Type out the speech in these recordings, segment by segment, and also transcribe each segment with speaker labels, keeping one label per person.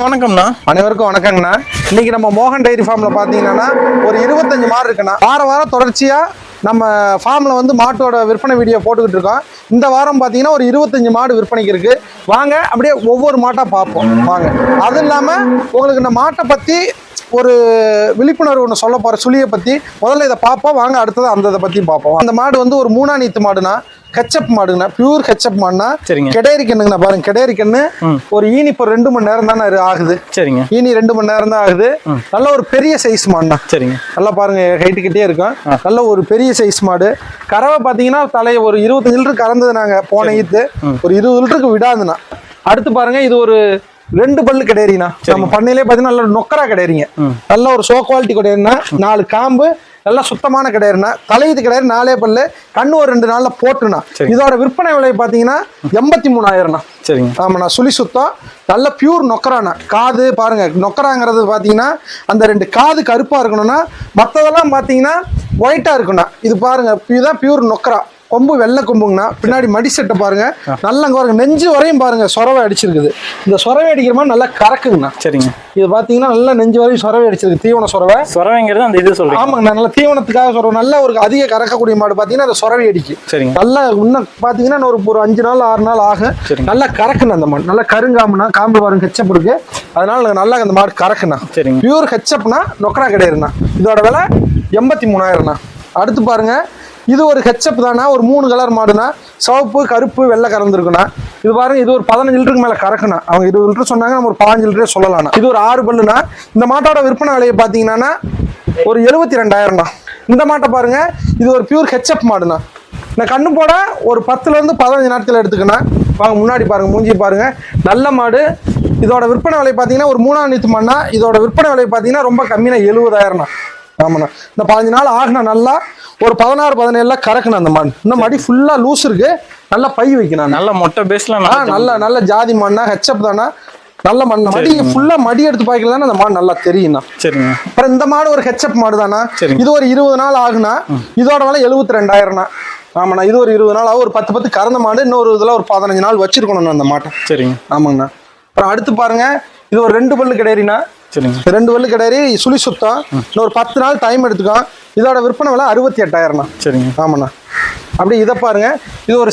Speaker 1: வணக்கம்ண்ணா.
Speaker 2: அனைவருக்கும் வணக்கங்கண்ணா. இன்னைக்கு நம்ம மோகன் டைரி ஃபார்ம்ல பாத்தீங்கன்னா ஒரு இருபத்தஞ்சு மாடு இருக்குண்ணா. வார வாரம் தொடர்ச்சியா நம்ம ஃபார்ம்ல வந்து மாட்டோட விற்பனை வீடியோ போட்டுக்கிட்டு இருக்கோம். இந்த வாரம் பார்த்தீங்கன்னா ஒரு இருபத்தஞ்சு மாடு விற்பனைக்கு இருக்கு. வாங்க அப்படியே ஒவ்வொரு மாட்டா பார்ப்போம். வாங்க. அது இல்லாம உங்களுக்கு இந்த மாட்டை பத்தி ஒரு விழிப்புணர்வு ஒன்று சொல்ல போற சுழியை பத்தி முதல்ல இதை பார்ப்போம். வாங்க அடுத்தது அந்த இதை பத்தி பார்ப்போம். அந்த மாடு வந்து ஒரு மூணா நீத்து மாடுனா ஹெச்சப் மாடுங்கண்ணா. பியூர் ஹெச்சப் மாடுனா
Speaker 1: சரிங்க.
Speaker 2: கெடேரி கண்ணுங்கண்ணா பாருங்க. கெடேரி கண்ணு ஒரு ஈனி இப்போ ரெண்டு மணி நேரம் தானே ஆகுது.
Speaker 1: சரிங்க.
Speaker 2: ஈனி ரெண்டு மணி நேரம் தான் ஆகுது. நல்ல ஒரு பெரிய சைஸ் மாடுண்ணா.
Speaker 1: சரிங்க.
Speaker 2: நல்லா பாருங்க ஹைட்டு கிட்டே இருக்கும். நல்ல ஒரு பெரிய சைஸ் மாடு. கறவை பார்த்தீங்கன்னா தலை ஒரு இருபத்தஞ்சு லிட்டர் கறந்தது நாங்க போன ஈத்து ஒரு இருபது லிட்டருக்கு விடாதுண்ணா. அடுத்து பாருங்க இது ஒரு ரெண்டு பல்லு கிடையாதுண்ணா நம்ம பண்ணையிலே பார்த்தீங்கன்னா நல்ல நொக்கரா கிடையாதுங்க நல்ல ஒரு சோ குவாலிட்டி கிடையாதுன்னா நாலு காம்பு நல்லா சுத்தமான கிடையாதுண்ணா தலையீத்து கிடையாது நாலே பல்லு. கண்ணு ஒரு ரெண்டு நாள்ல போட்டுண்ணா இதோட விற்பனை விலை பார்த்தீங்கன்னா எண்பத்தி மூணாயிரம்ண்ணா
Speaker 1: சரிங்க.
Speaker 2: ஆமாண்ணா சுழி சுத்தம். நல்ல பியூர் நொக்கராண்ணா. காது பாருங்க நொக்கராங்கிறது பார்த்தீங்கன்னா அந்த ரெண்டு காது கருப்பாக இருக்கணும்னா மற்றதெல்லாம் பார்த்தீங்கன்னா ஒயிட்டாக இருக்குண்ணா இது பாருங்க இதுதான் பியூர் நொக்கரா. கொம்பு வெள்ளை கொம்புங்கண்ணா. பின்னாடி மடி செட்டை பாருங்க. நல்லா பாருங்க. நெஞ்சு வரையும் பாருங்க சொரவை அடிச்சிருக்குது. இந்த சொரவை அடிக்கிற மாதிரி நல்லா கறக்குங்கண்ணா.
Speaker 1: சரிங்க.
Speaker 2: இது பார்த்தீங்கன்னா நல்லா நெஞ்சு வரையும் சொரவை அடிச்சிருக்கு தீவன சொரவை.
Speaker 1: சொரவைங்கிறது அந்த இது சொல்றீங்க.
Speaker 2: ஆமாங்கண்ணா நல்ல தீவனத்துக்காக சொல்றோம் நல்ல ஒரு அதிக கறக்கக்கூடிய மாடு பார்த்தீங்கன்னா அந்த சொரவை அடிக்கும்.
Speaker 1: சரிங்க.
Speaker 2: நல்லா இன்னும் பார்த்தீங்கன்னா இன்னும் ஒரு ஒரு அஞ்சு நாள் ஆறு நாள் ஆகும். நல்லா கறக்குண்ணா அந்த மாடு. நல்லா கருங்காமுனா காம்பு பாருங்க ஹெச்சப் இருக்கு. அதனால நல்லா அந்த மாடு கறக்குண்ணா.
Speaker 1: சரிங்க.
Speaker 2: பியூர் ஹெச்சப்னா நொக்கரா கிடையாதுண்ணா. இதோட விலை எண்பத்தி மூணாயிரம்ண்ணா. அடுத்து பாருங்க. இது ஒரு ஹெச்சப் தானா? ஒரு மூணு கலர் மாடுனா சிவப்பு கருப்பு வெள்ளை கறந்துருக்குண்ணா இது பாருங்க இது ஒரு பதினஞ்சு லிட்டருக்கு மேல கறக்குண்ணா அவங்க இருபது லிட்டர் சொன்னாங்க நம்ம ஒரு பதினஞ்சு லிட்டரே சொல்லலாம்ண்ணா இது ஒரு ஆறு பல்லுனா இந்த மாட்டோட விற்பனை விலையை பார்த்தீங்கன்னா ஒரு எழுபத்தி ரெண்டாயிரம்ண்ணா. இந்த மாட்டை பாருங்க இது ஒரு பியூர் ஹெச்சப் மாடுண்ணா. இந்த கண்ணு போட ஒரு பத்துல இருந்து பதினஞ்சு நேரத்தில் எடுத்துக்கணும் வாங்க முன்னாடி பாருங்க மூஞ்சி பாருங்க. நல்ல மாடு. இதோட விற்பனை விலை பார்த்தீங்கன்னா ஒரு மூணாம் நீத்து மண்ணா இதோட விற்பனை விலை பார்த்தீங்கன்னா ரொம்ப கம்மினா எழுபதாயிரம்ண்ணா ஆமாண்ணா. இந்த பதினஞ்சு நாள் ஆகுனா நல்லா ஒரு பதினாறு பதினேழுல கறக்கணும் அந்த மாடு இன்னும் மடி ஃபுல்லா லூஸ் இருக்கு. நல்லா பை வைக்கணும்
Speaker 1: நல்ல மொட்டை பேஸ்ல
Speaker 2: நல்ல நல்ல ஜாதி மண்ணா ஹெச்சப் தானா நல்ல மண் மடி ஃபுல்லா மடி எடுத்து பாய்க்கல அந்த மாடு நல்லா தெரியும்ண்ணா.
Speaker 1: சரிங்க.
Speaker 2: அப்புறம் இந்த மாடு ஒரு ஹெச்அப் மாடு தானா. இது ஒரு இருபது நாள் ஆகுனா இதோட விலை எழுபத்தி ரெண்டாயிரம்னா ஆமாண்ணா இது ஒரு இருபது நாள். ஆகும் ஒரு பத்து பத்து கறந்த மாடு. இன்னொரு இதில் ஒரு பதினஞ்சு நாள் வச்சிருக்கணும் அந்த மாட்டை.
Speaker 1: சரிங்க.
Speaker 2: ஆமாங்கண்ணா அப்புறம் அடுத்து பாருங்க. இது ஒரு ரெண்டு பல்லு கிடையாதுண்ணா.
Speaker 1: சரிங்க
Speaker 2: ரெண்டு பல்லு கிடையாது சுழி சுத்தம். இன்னும் ஒரு பத்து நாள் டைம் எடுத்துக்கும். இதோட விற்பனை விலை அறுபத்தி எட்டாயிரம்ண்ணா
Speaker 1: சரிங்க.
Speaker 2: ஆமாண்ணா. அப்படி இதை பாருங்க. இது ஒரு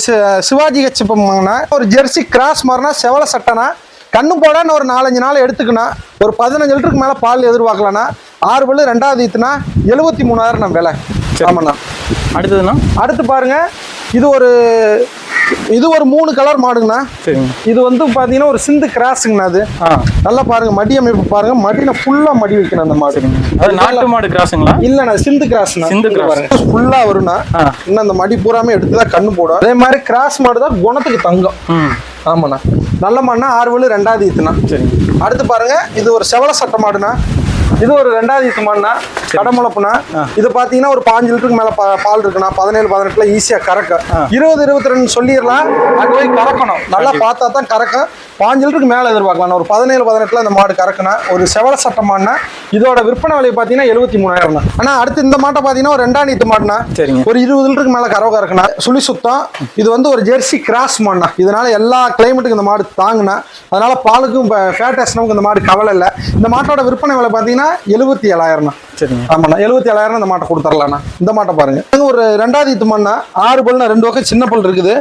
Speaker 2: சிவாஜி கட்சிப்பம்னா ஒரு ஜெர்சி கிராஸ் மாதிரினா செவல சட்டைனா கண்ணு போடான்னு ஒரு நாலஞ்சு நாள் எடுத்துக்கணும் ஒரு பதினஞ்சு லிட்டருக்கு மேலே பால் எதிர்பார்க்கலாம்னா ஆறு பல்லு ரெண்டாவது ஈத்துனா எழுபத்தி மூணாயிரம் நம்ம விலை ஆமாண்ணா.
Speaker 1: அடுத்ததுண்ணா
Speaker 2: அடுத்து பாருங்க. இது ஒரு இது ஒரு மூணு கலர் மாடுங்கண்ணா.
Speaker 1: சரிங்க
Speaker 2: இது வந்து பார்த்தீங்கன்னா ஒரு சிந்து கிராஸுங்கண்ணா அது. நல்லா பாருங்க மடி அமைப்பு பாருங்க. மடியில ஃபுல்லா மடி வைக்கணும் அந்த மாடு.
Speaker 1: நாட்டு மாடு கிராஸுங்களா?
Speaker 2: இல்லண்ணா சிந்து கிராஸ்.
Speaker 1: சிந்து cross.
Speaker 2: ஃபுல்லா வரும்னா. இன்னும் அந்த மடி பூராமே எடுத்துதான் கண்ணு போடும். அதே மாதிரி கிராஸ் மாடு தான் குணத்துக்கு தங்கம். ஆமாண்ணா. நல்ல மாடுனா ஆறு வலு ரெண்டாவது ஈத்துனா
Speaker 1: சரிங்க.
Speaker 2: அடுத்து பாருங்க இது ஒரு செவல சட்டை மாடுனா இது ஒரு ரெண்டாவது மாடுனா கடமுளப்புனா இது பாத்தீங்கன்னா ஒரு பாஞ்சு லிட்டருக்கு மேல பால் இருக்குண்ணா. பதினேழு பதினெட்டுல ஈஸியா கறக்கும் இருபது இருபத்தி ரெண்டு சொல்லிடலாம். அங்க போய் கறக்கணும். நல்லா பார்த்தா தான் கறக்கும். பாஞ்சு லிட்டருக்கு மேல எதிர்பார்க்கலாம். ஒரு பதினேழு பதினெட்டுல அந்த மாடு கறக்குனா ஒரு செவல சட்டை மாடுனா இதோட விற்பனை விலை பாத்தீங்கன்னா எழுபத்தி மூணாயிரம் தான் ஆனா அடுத்து இந்த மாட்டை பாத்தீங்கன்னா ஒரு ரெண்டாம் நீத்து மாடுனா
Speaker 1: சரிங்க.
Speaker 2: ஒரு இருபது லிட்டருக்கு மேல கறவை கறக்குனா சுழி சுத்தம். இது வந்து ஒரு ஜெர்சி கிராஸ் மாடுனா இதனால எல்லா கிளைமேட்டுக்கும் இந்த மாடு தாங்குனா அதனால பாலுக்கும் ஃபேட் எஸ்னமுக்கு இந்த மாடு கவலை இல்லை. இந்த மாட்டோட விற்பனை விலை பார்த்தீங்கன்னா எழுபத்தி ஏழாயிரம்ண்ணா.
Speaker 1: சரிங்க.
Speaker 2: ஆமாண்ணா எழுபத்தி ஏழாயிரம் இந்த மாட்டை கொடுத்துடலாண்ணா இந்த மாட்டை பாருங்க. ஒரு ரெண்டாவது இது மண்ணா ஆறு பல்னா ரெண்டு பக்கம் சின்ன பல் இருக்குது.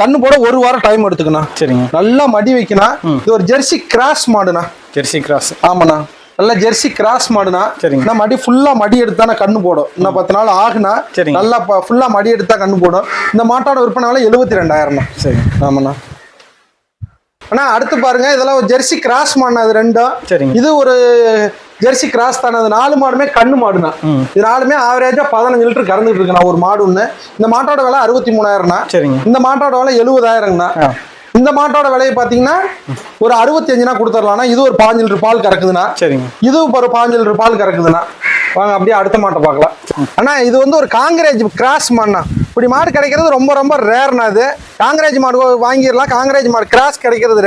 Speaker 2: கண்ணு போட ஒரு வாரம் டைம் எடுத்துக்கணும்
Speaker 1: சரிங்க.
Speaker 2: நல்லா மடி வைக்கணும் இது ஒரு ஜெர்சி கிராஸ் மாடுண்ணா.
Speaker 1: Jersey cross.
Speaker 2: ஆமாண்ணா. நல்ல ஜெர்சி கிராஸ் மாடுனா
Speaker 1: சரிங்க.
Speaker 2: மடி ஃபுல்லா மடி எடுத்தானே கண்ணு போடும். இன்னும் பத்து நாள் ஆகுனா. நல்லா ஃபுல்லா மடி எடுத்தா கண்ணு போடும். இந்த மாட்டோட விற்பனை விலை எழுபத்தி ரெண்டாயிரம்
Speaker 1: சரி
Speaker 2: ஆமாண்ணா. அண்ணா அடுத்து பாருங்க இதெல்லாம் ஒரு ஜெர்சி கிராஸ் மாடுனா இது ரெண்டும்.
Speaker 1: சரிங்க.
Speaker 2: இது ஒரு ஜெர்சி கிராஸ் தானே அது நாலு மாடுமே கண்ணு மாடுனா. இது நாலுமே ஆவரேஜா பதினஞ்சு லிட்டர் கறந்துட்டு இருக்குண்ணா ஒரு மாடு ஒன்று இந்த மாட்டோட விலை அறுபத்தி மூணாயிரம்ண்ணா.
Speaker 1: சரிங்க.
Speaker 2: இந்த மாட்டோட விலை எழுபதாயிரங்கண்ணா இந்த மாட்டோட விலையை பார்த்தீங்கன்னா ஒரு அறுபத்தி அஞ்சுனா கொடுத்துடலாம்னா இது ஒரு பாஞ்சு லிட்டர் பால் கறக்குதுண்ணா.
Speaker 1: சரிங்க.
Speaker 2: இதுவும் ஒரு பாஞ்சு லிட்டர் பால் கறக்குதுண்ணா. வாங்க அப்படியே அடுத்த மாட்டை பார்க்கலாம். அண்ணா இது வந்து ஒரு காங்கிரேஜ் கிராஸ் மாடுண்ணா. இப்படி மாடு கிடைக்கிறது ரொம்ப ரொம்ப ரேர்ண்ணா இது. காங்கிரேஜ் மாடு வாங்கிடலாம். காங்கிரேஜ் மாடு கிராஸ் கிடைக்கிறது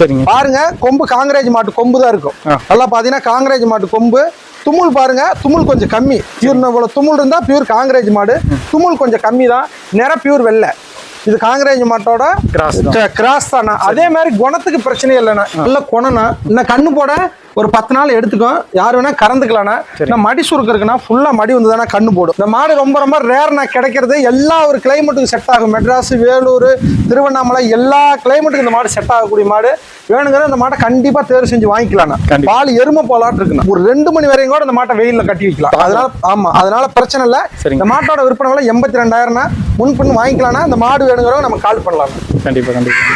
Speaker 1: சரிங்க.
Speaker 2: பாருங்க கொம்பு காங்கிரேஜ் மாட்டு கொம்பு தான் இருக்கும். நல்லா பார்த்தீங்கன்னா காங்கிரேஜ் மாட்டு கொம்பு. தும்முல் பாருங்க தும்முல் கொஞ்சம் கம்மி. பியூர் இவ்வளோ தும்முல் இருந்தால் பியூர் காங்கிரேஜ் மாடு. தும்முல் கொஞ்சம் கம்மி தான் நிற பியூர் வெள்ளை. இது காங்கிரேஜ் மாட்டோட
Speaker 1: கிராஸ்
Speaker 2: கிராஸ் தானா அதே மாதிரி குணத்துக்கு பிரச்சனையே இல்லைண்ணா. நல்ல குணம்னா இன்னும் கண்ணு போட ஒரு பத்து நாள் எடுத்துக்கும் யார் வேணா கறந்துக்கலாம்ண்ணா இந்த மடி சுருக்கு இருக்குன்னா ஃபுல்லா மடி வந்து தானே கண்ணு போடும். இந்த மாடு ரொம்ப ரொம்ப ரேர்னா கிடைக்கிறது. எல்லா ஒரு கிளைமேட்டுக்கும் செட் ஆகும். மெட்ராஸ் வேலூர் திருவண்ணாமலை எல்லா கிளைமேட்டுக்கும் இந்த மாடு செட் ஆகக்கூடிய மாடு. வேணுங்கிற இந்த மாட்டை கண்டிப்பா தேர்வு செஞ்சு வாங்கிக்கலாம்ண்ணா
Speaker 1: கண்டிப்பா.
Speaker 2: பால் எருமை போலாட்டு இருக்குண்ணா. ஒரு ரெண்டு மணி வரையும் கூட இந்த மாட்டை வெயில்ல கட்டி வைக்கலாம். அதனால ஆமா அதனால பிரச்சனை இல்லை. இந்த மாட்டோட விற்பனை எண்பத்தி ரெண்டாயிரம்னா முன்பின் வாங்கிக்கலாம்னா இந்த மாடு வேணுங்கிறவங்க நம்ம கால் பண்ணலாம்
Speaker 1: கண்டிப்பா கண்டிப்பா.